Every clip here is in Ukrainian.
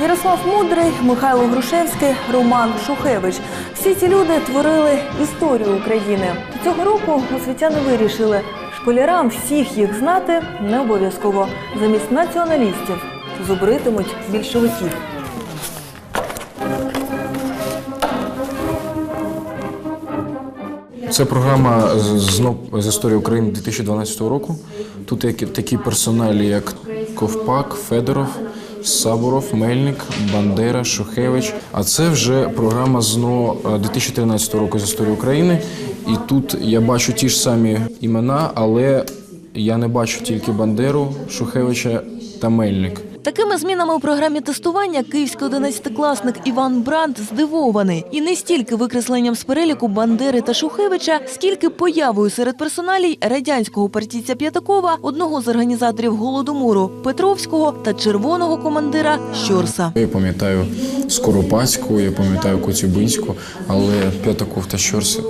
Ярослав Мудрий, Михайло Грушевський, Роман Шухевич. Всі ці люди творили історію України. Цього року освітяни вирішили, школярам всіх їх знати не обов'язково. Замість націоналістів зубритимуть більшовиків. Це програма знов з історії України 2012 року. Тут такі персоналі, як Ковпак, Федоров, Сабуров, Мельник, Бандера, Шухевич. А це вже програма ЗНО е, 2013 року з історії України. І тут я бачу ті ж самі імена, але я не бачу тільки Бандеру, Шухевича та Мельник. Такими змінами у програмі тестування київський одинадцятикласник Іван Бранд здивований і не стільки викресленням з переліку Бандери та Шухевича, скільки появою серед персоналій радянського партійця П'ятакова, одного з організаторів голодомору Петровського та червоного командира Щорса. Я пам'ятаю Скоропадську, я пам'ятаю Коцюбинську, але П'ятаков та Щорс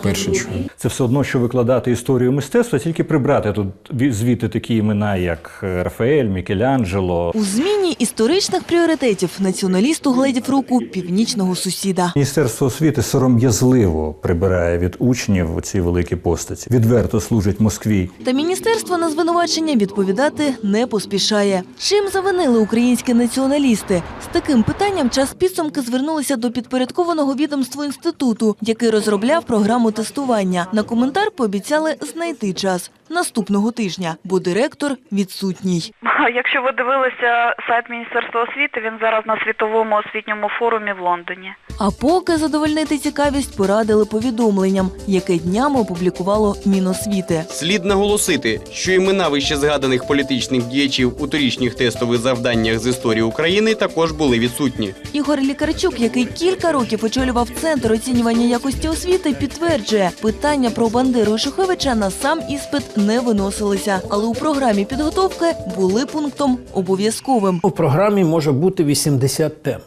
вперше чую. Це все одно, що викладати історію мистецтва, тільки прибрати тут ві- звідти такі імена, як е, Рафаель, Мікеланджело. У зміні історичних пріоритетів націоналісту гледів руку північного сусіда. Міністерство освіти сором'язливо прибирає від учнів ці великі постаті. Відверто служить Москві. Та міністерство на звинувачення відповідати не поспішає. Чим завинили українські націоналісти? З таким питанням час підсумки звернулися до підпорядкованого відомству інституту, який розробляв програму тестування. На коментар пообіцяли знайти час наступного тижня, бо директор відсутній. Якщо ви дивилися сайт Міністерства освіти, він зараз на світовому освітньому форумі в Лондоні. А поки задовольнити цікавість порадили повідомленням, яке днями опублікувало Міносвіти. Слід наголосити, що імена вище згаданих політичних діячів у торічніх тестових завданнях з історії України також були відсутні. Ігор Лікарчук, який кілька років очолював центр оцінювання якості освіти, підтверджує, питання про Бандеру і Шухевича на сам іспит не виносилися, але у програмі підготовки були пунктом обов'язковим. У програмі може бути 80 тем.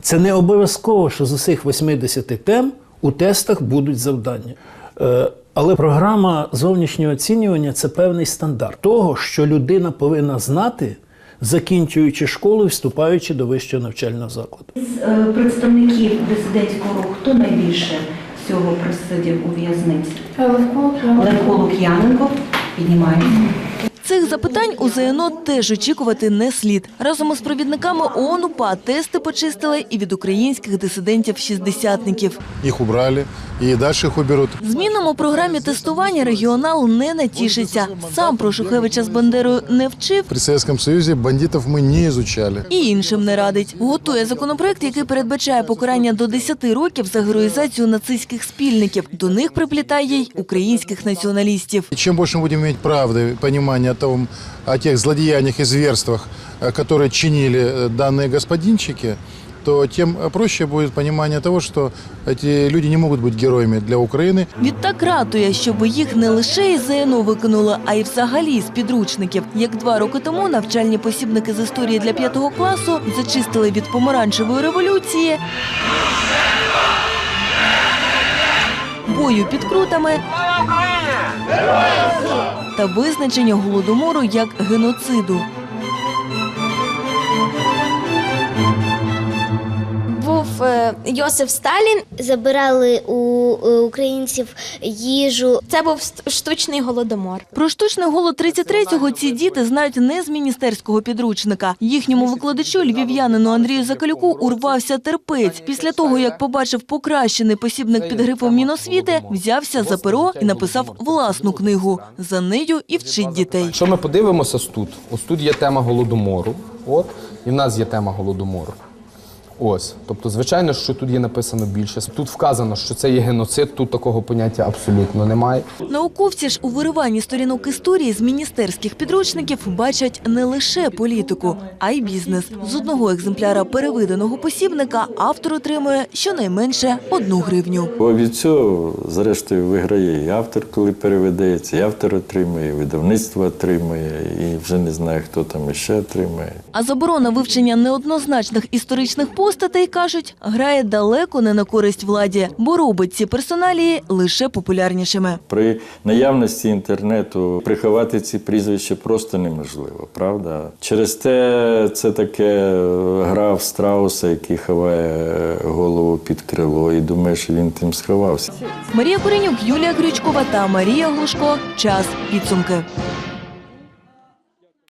Це не обов'язково, що з усіх 80 тем у тестах будуть завдання. Е, Але програма зовнішнього оцінювання це певний стандарт того, що людина повинна знати, закінчуючи школу і вступаючи до вищого навчального закладу. З е, представників дисидентського руху хто найбільше всього присидів у в'язниці? Левко Лук'яненко. Піднімаємо. Цих запитань у ЗНО теж очікувати не слід. Разом із провідниками ООН УПА тести почистили і від українських дисидентів-шістдесятників. Их убрали, и дальше их уберут. Змінам у програмі тестування регіонал не натішиться. Сам про Шухевича з Бандерою не вчив При Советском Союзе бандитов мы не изучали. і іншим не радить. Готує законопроект, який передбачає покарання до 10 років за героїзацію нацистських спільників. До них приплітає й українських націоналістів. И чем больше мы будем иметь правды, понимания о, том, о тех злодеяниях и зверствах, э, которые чинили э, данные господинчики, то тем э, проще будет понимание того, что эти люди не могут быть героями для Украины. Відтак ратує, щоб їх не лише із ЗНО викинули, а й взагалі з підручників. Як два роки тому навчальні посібники з історії для п'ятого класу зачистили від помаранчевої революції. Бою під крутами та визначення голодомору як геноциду. Йосиф Сталін. забирали у е, українців їжу. Це був ст- штучний голодомор. Про штучний голод 33-го ці діти знають не з міністерського підручника. Їхньому викладачу львів'янину Андрію Закалюку урвався терпець. Після того, як побачив покращений посібник під грифом Міносвіти, взявся за перо і написав власну книгу. За нею і вчить дітей. Якщо ми подивимося тут, ось тут є тема голодомору, от, і в нас є тема голодомору. Ось, тобто, звичайно, що тут є написано більше. Тут вказано, що це є геноцид, тут такого поняття абсолютно немає. Науковці ж у вириванні сторінок історії з міністерських підручників бачать не лише політику, а й бізнес. З одного екземпляра перевиданого посібника автор отримує щонайменше одну гривню. Бо від цього, зрештою, виграє і автор, коли переведеться, і автор отримує, і видавництво отримує, і вже не знаю, хто там іще отримує. А заборона вивчення неоднозначних історичних подій постатей, кажуть, грає далеко не на користь владі, бо робить ці персоналії лише популярнішими. При наявності інтернету приховати ці прізвища просто неможливо, правда? Через те це таке е, гра в страуса, який ховає е, голову під крило і думає, що він тим сховався. Марія Коренюк, Юлія Крючкова та Марія Глушко. Час підсумки.